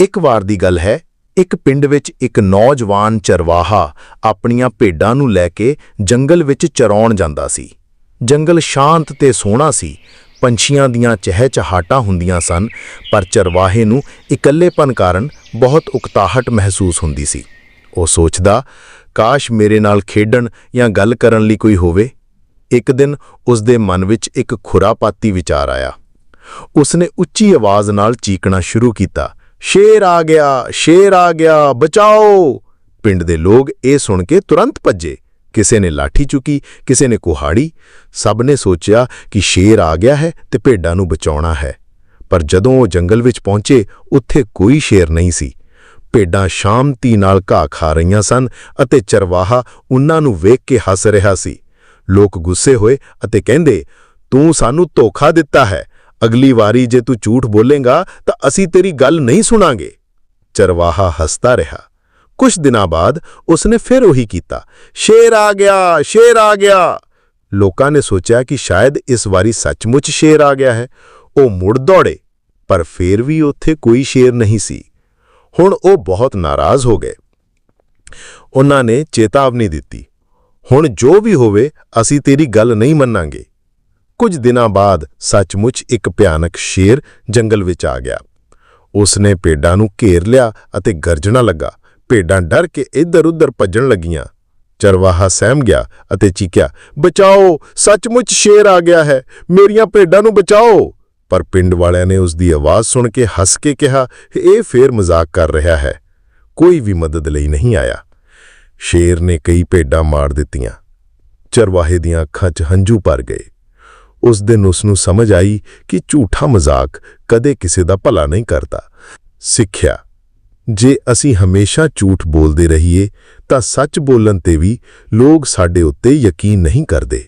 ਇੱਕ ਵਾਰ ਦੀ ਗੱਲ ਹੈ, ਇੱਕ ਪਿੰਡ ਵਿੱਚ ਇੱਕ ਨੌਜਵਾਨ ਚਰਵਾਹਾ ਆਪਣੀਆਂ ਭੇਡਾਂ ਨੂੰ ਲੈ ਕੇ ਜੰਗਲ ਵਿੱਚ ਚਰਾਉਣ ਜਾਂਦਾ ਸੀ। ਜੰਗਲ ਸ਼ਾਂਤ ਤੇ ਸੋਹਣਾ ਸੀ, ਪੰਛੀਆਂ ਦੀਆਂ ਚਹਿਚਹਾਟਾਂ ਹੁੰਦੀਆਂ ਸਨ, ਪਰ ਚਰਵਾਹੇ ਨੂੰ ਇਕੱਲੇਪਨ ਕਾਰਨ ਬਹੁਤ ਉਕਤਾਹਟ ਮਹਿਸੂਸ ਹੁੰਦੀ ਸੀ। ਉਹ ਸੋਚਦਾ, ਕਾਸ਼ ਮੇਰੇ ਨਾਲ ਖੇਡਣ ਜਾਂ ਗੱਲ ਕਰਨ ਲਈ ਕੋਈ ਹੋਵੇ? ਇੱਕ ਦਿਨ ਉਸ ਦੇ ਮਨ ਵਿੱਚ ਇੱਕ ਖੁਰਾਪਾਤੀ ਵਿਚਾਰ ਆਇਆ। ਉਸਨੇ ਉੱਚੀ ਆਵਾਜ਼ ਨਾਲ ਚੀਕਣਾ ਸ਼ੁਰੂ ਕੀਤਾ। ਸ਼ੇਰ ਆ ਗਿਆ, ਸ਼ੇਰ ਆ ਗਿਆ, ਬਚਾਓ। ਪਿੰਡ ਦੇ ਲੋਕ ਇਹ ਸੁਣ ਕੇ ਤੁਰੰਤ ਭੱਜੇ। ਕਿਸੇ ਨੇ ਲਾਠੀ ਚੁੱਕੀ, ਕਿਸੇ ਨੇ ਕੁਹਾੜੀ। ਸਭ ਨੇ ਸੋਚਿਆ ਕਿ ਸ਼ੇਰ ਆ ਗਿਆ ਹੈ ਤੇ ਭੇਡਾਂ ਨੂੰ ਬਚਾਉਣਾ ਹੈ। ਪਰ ਜਦੋਂ ਉਹ ਜੰਗਲ ਵਿੱਚ ਪਹੁੰਚੇ, ਉੱਥੇ ਕੋਈ ਸ਼ੇਰ ਨਹੀਂ ਸੀ। ਭੇਡਾਂ ਸ਼ਾਂਤੀ ਨਾਲ ਘਾਹ ਖਾ ਰਹੀਆਂ ਸਨ ਅਤੇ ਚਰਵਾਹਾ ਉਹਨਾਂ ਨੂੰ ਵੇਖ ਕੇ ਹੱਸ ਰਿਹਾ ਸੀ। ਲੋਕ ਗੁੱਸੇ ਹੋਏ ਅਤੇ ਕਹਿੰਦੇ, ਤੂੰ ਸਾਨੂੰ ਧੋਖਾ ਦਿੱਤਾ ਹੈ। ਅਗਲੀ ਵਾਰੀ ਜੇ ਤੂੰ ਝੂਠ ਬੋਲੇਗਾ ਤਾਂ ਅਸੀਂ ਤੇਰੀ ਗੱਲ ਨਹੀਂ ਸੁਣਾਂਗੇ। ਚਰਵਾਹਾ ਹੱਸਦਾ ਰਿਹਾ। ਕੁਝ ਦਿਨਾਂ ਬਾਅਦ ਉਸਨੇ ਫਿਰ ਉਹੀ ਕੀਤਾ। ਸ਼ੇਰ ਆ ਗਿਆ, ਸ਼ੇਰ ਆ ਗਿਆ। ਲੋਕਾਂ ਨੇ ਸੋਚਿਆ ਕਿ ਸ਼ਾਇਦ ਇਸ ਵਾਰੀ ਸੱਚਮੁੱਚ ਸ਼ੇਰ ਆ ਗਿਆ ਹੈ। ਉਹ ਮੁੜ ਦੌੜੇ, ਪਰ ਫਿਰ ਵੀ ਉੱਥੇ ਕੋਈ ਸ਼ੇਰ ਨਹੀਂ ਸੀ। ਹੁਣ ਉਹ ਬਹੁਤ ਨਾਰਾਜ਼ ਹੋ ਗਏ। ਉਹਨਾਂ ਨੇ ਚੇਤਾਵਨੀ ਦਿੱਤੀ, ਹੁਣ ਜੋ ਵੀ ਹੋਵੇ, ਅਸੀਂ ਤੇਰੀ ਗੱਲ ਨਹੀਂ ਮੰਨਾਂਗੇ। ਕੁਝ ਦਿਨਾਂ ਬਾਅਦ ਸੱਚਮੁੱਚ ਇੱਕ ਭਿਆਨਕ ਸ਼ੇਰ ਜੰਗਲ ਵਿੱਚ ਆ ਗਿਆ। ਉਸਨੇ ਭੇਡਾਂ ਨੂੰ ਘੇਰ ਲਿਆ ਅਤੇ ਗਰਜਣਾ ਲੱਗਾ। ਭੇਡਾਂ ਡਰ ਕੇ ਇੱਧਰ-ਉੱਧਰ ਭੱਜਣ ਲੱਗੀਆਂ। ਚਰਵਾਹਾ ਸਹਿਮ ਗਿਆ ਅਤੇ ਚੀਕਿਆ, ਬਚਾਓ! ਸੱਚਮੁੱਚ ਸ਼ੇਰ ਆ ਗਿਆ ਹੈ! ਮੇਰੀਆਂ ਭੇਡਾਂ ਨੂੰ ਬਚਾਓ! ਪਰ ਪਿੰਡ ਵਾਲਿਆਂ ਨੇ ਉਸ ਦੀ ਆਵਾਜ਼ ਸੁਣ ਕੇ ਹੱਸ ਕੇ ਕਿਹਾ, ਇਹ ਫੇਰ ਮਜ਼ਾਕ ਕਰ ਰਿਹਾ ਹੈ। ਕੋਈ ਵੀ ਮਦਦ ਲਈ ਨਹੀਂ ਆਇਆ। ਸ਼ੇਰ ਨੇ ਕਈ ਭੇਡਾਂ ਮਾਰ ਦਿੱਤੀਆਂ। ਚਰਵਾਹੇ ਦੀਆਂ ਅੱਖਾਂ 'ਚ ਹੰਝੂ ਭਰ ਗਏ। ਉਸ ਦਿਨ ਉਸ ਨੂੰ ਸਮਝ ਆਈ ਕਿ ਝੂਠਾ ਮਜ਼ਾਕ ਕਦੇ ਕਿਸੇ ਦਾ ਭਲਾ ਨਹੀਂ ਕਰਦਾ। ਸਿੱਖਿਆ, ਜੇ ਅਸੀਂ ਹਮੇਸ਼ਾ ਝੂਠ ਬੋਲਦੇ ਰਹੀਏ, ਤਾਂ ਸੱਚ ਬੋਲਣ ਤੇ ਵੀ ਲੋਕ ਸਾਡੇ ਉੱਤੇ ਯਕੀਨ ਨਹੀਂ ਕਰਦੇ।